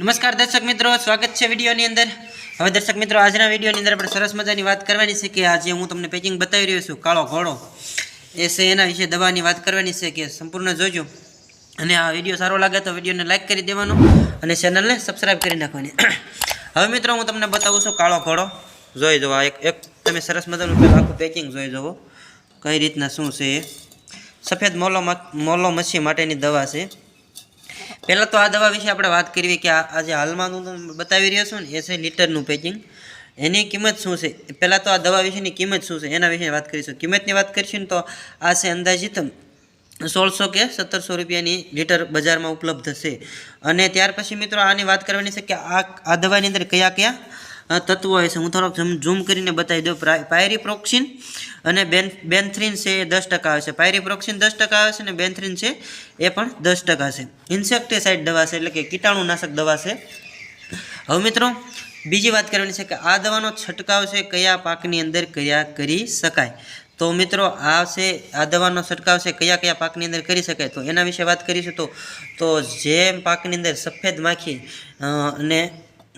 નમસ્કાર દર્શક મિત્રો, સ્વાગત છે વિડીયોની અંદર. હવે દર્શક મિત્રો, આજના વિડીયોની અંદર આપણે સરસ મજાની વાત કરવાની છે કે આજે હું તમને પેકિંગ બતાવી રહ્યો છું, કાળો ઘોડો, એ છે એના વિશે દવાની વાત કરવાની છે કે સંપૂર્ણ જોજો. અને આ વીડિયો સારો લાગે તો વિડીયોને લાઇક કરી દેવાનો અને ચેનલને સબસ્ક્રાઈબ કરી નાખવાની. હવે મિત્રો, હું તમને બતાવું છું કાળો ઘોડો. જોઈ જવો એક એક તમે સરસ મજાનું આખું પેકિંગ જોઈ જવો કઈ રીતના શું છે એ? સફેદ મોલો મોલો મચ્છી માટેની દવા છે. પહેલાં તો આ દવા વિશે આપણે વાત કરવી કે આજે હાલમાં હું બતાવી રહ્યો છું ને, એ છે લીટરનું પેકિંગ એની કિંમત શું છે? પહેલાં તો આ દવા વિશેની કિંમત શું છે? એના વિશે વાત કરીશું. કિંમતની વાત કરીશું તો આ છે અંદાજિત સોળસો કે સત્તરસો રૂપિયાની લીટર બજારમાં ઉપલબ્ધ છે. અને ત્યાર પછી મિત્રો આની વાત કરવાની છે કે આ આ દવાની અંદર કયા કયા તત્વો હોય છે. હું થોડોક ઝૂમ કરીને બતાવી દઉં. પાયરીપ્રોક્સિન અને બેન બેન્થ્રીન છે એ દસ ટકા આવે છે. પાયરીપ્રોક્સિન દસ ટકા આવે છે અને બેન્થ્રીન છે એ પણ દસ ટકા છે. ઇન્સેક્ટિસાઇડ દવા છે એટલે કે કીટાણુનાશક દવા છે. હવે મિત્રો, બીજી વાત કરવાની છે કે આ દવાનો છંટકાવ છે કયા પાકની અંદર કયા કરી શકાય? તો મિત્રો, આ છે આ દવાનો છંટકાવ છે કયા કયા પાકની અંદર કરી શકાય? તો એના વિશે વાત કરીશું તો તો જે પાકની અંદર સફેદ માખી અને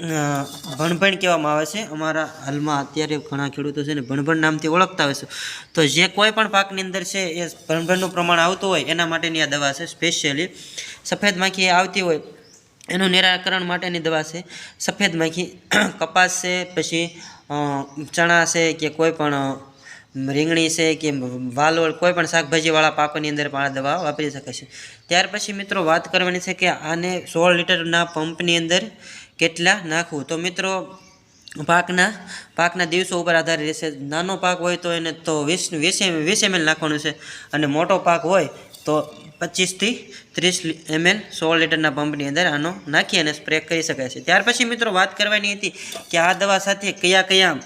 ભણભણ કહેવામાં આવે છે. અમારા હાલમાં અત્યારે ઘણા ખેડૂતો છે ને ભણભણ નામથી ઓળખતા હોય છે. તો જે કોઈ પણ પાકની અંદર છે એ ભણભણનું પ્રમાણ આવતું હોય, એના માટેની આ દવા છે સ્પેશિયલી સફેદ માખી આવતી હોય, એનું નિરાકરણ માટેની દવા છે. સફેદ માખી, કપાસ છે, પછી ચણા છે કે કોઈ પણ રીંગણી છે કે વાલોળ, કોઈ પણ શાકભાજીવાળા પાકોની અંદર પણ આ દવા વાપરી શકે છે. ત્યાર પછી મિત્રો વાત કરવાની છે કે આને સોળ લીટરના પંપની અંદર કેટલા નાખવું? તો મિત્રો, પાકના પાકના દિવસો ઉપર આધાર રહેશે. નાનો પાક હોય તો એને તો વીસ વીસ વીસ એમએલ નાખવાનું છે. અને મોટો પાક હોય તો પચીસથી ત્રીસ એમએલ સોળ લીટરના પંપની અંદર આનો નાખી અને સ્પ્રે કરી શકાય છે. ત્યાર પછી મિત્રો વાત કરવાની હતી કે આ દવા સાથે કયા કયા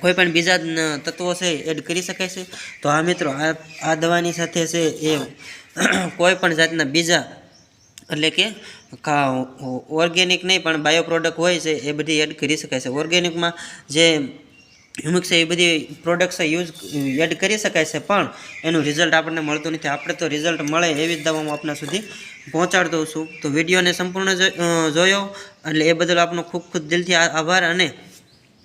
કોઈ પણ બીજા તત્વો છે, એડ કરી શકાય છે? તો આ મિત્રો, આ આ દવાની સાથે છે એ કોઈ પણ જાતના બીજા, એટલે કે ઓર્ગેનિક નહીં, પણ બાયો પ્રોડક્ટ હોય છે, એ બધી એડ કરી શકાય છે. ઓર્ગેનિકમાં જે હ્યુમિક છે, એ બધી પ્રોડક્ટ્સ યુઝ, એડ કરી શકાય છે, પણ એનું રિઝલ્ટ આપણને મળતું નથી. આપણે તો રિઝલ્ટ મળે એવી જ દવા હું આપણા સુધી પહોંચાડતો છું. તો વિડીયોને સંપૂર્ણ જોયો, એટલે એ બદલ આપનો ખૂબ ખૂબ દિલથી આભાર અને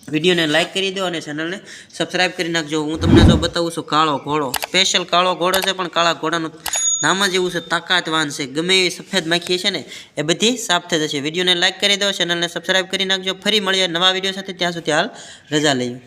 વિડીયોને લાઇક કરી દો અને ચેનલને સબસ્ક્રાઇબ કરી નાખજો. હું તમને જો બતાવું છું કાળો ઘોડો. સ્પેશિયલ કાળો ઘોડો છે, પણ કાળા ઘોડાનું નામ જ એવું છે, તાકાતવાન છે. ગમે એવી સફેદ માખી છે ને, એ બધી સાફ થઈ જશે. વિડીયોને લાઇક કરી દો ચેનલને સબસ્ક્રાઈબ કરી નાખજો. ફરી મળીએ નવા વીડિયો સાથે. ત્યાં સુધી હાલ રજા લઈએ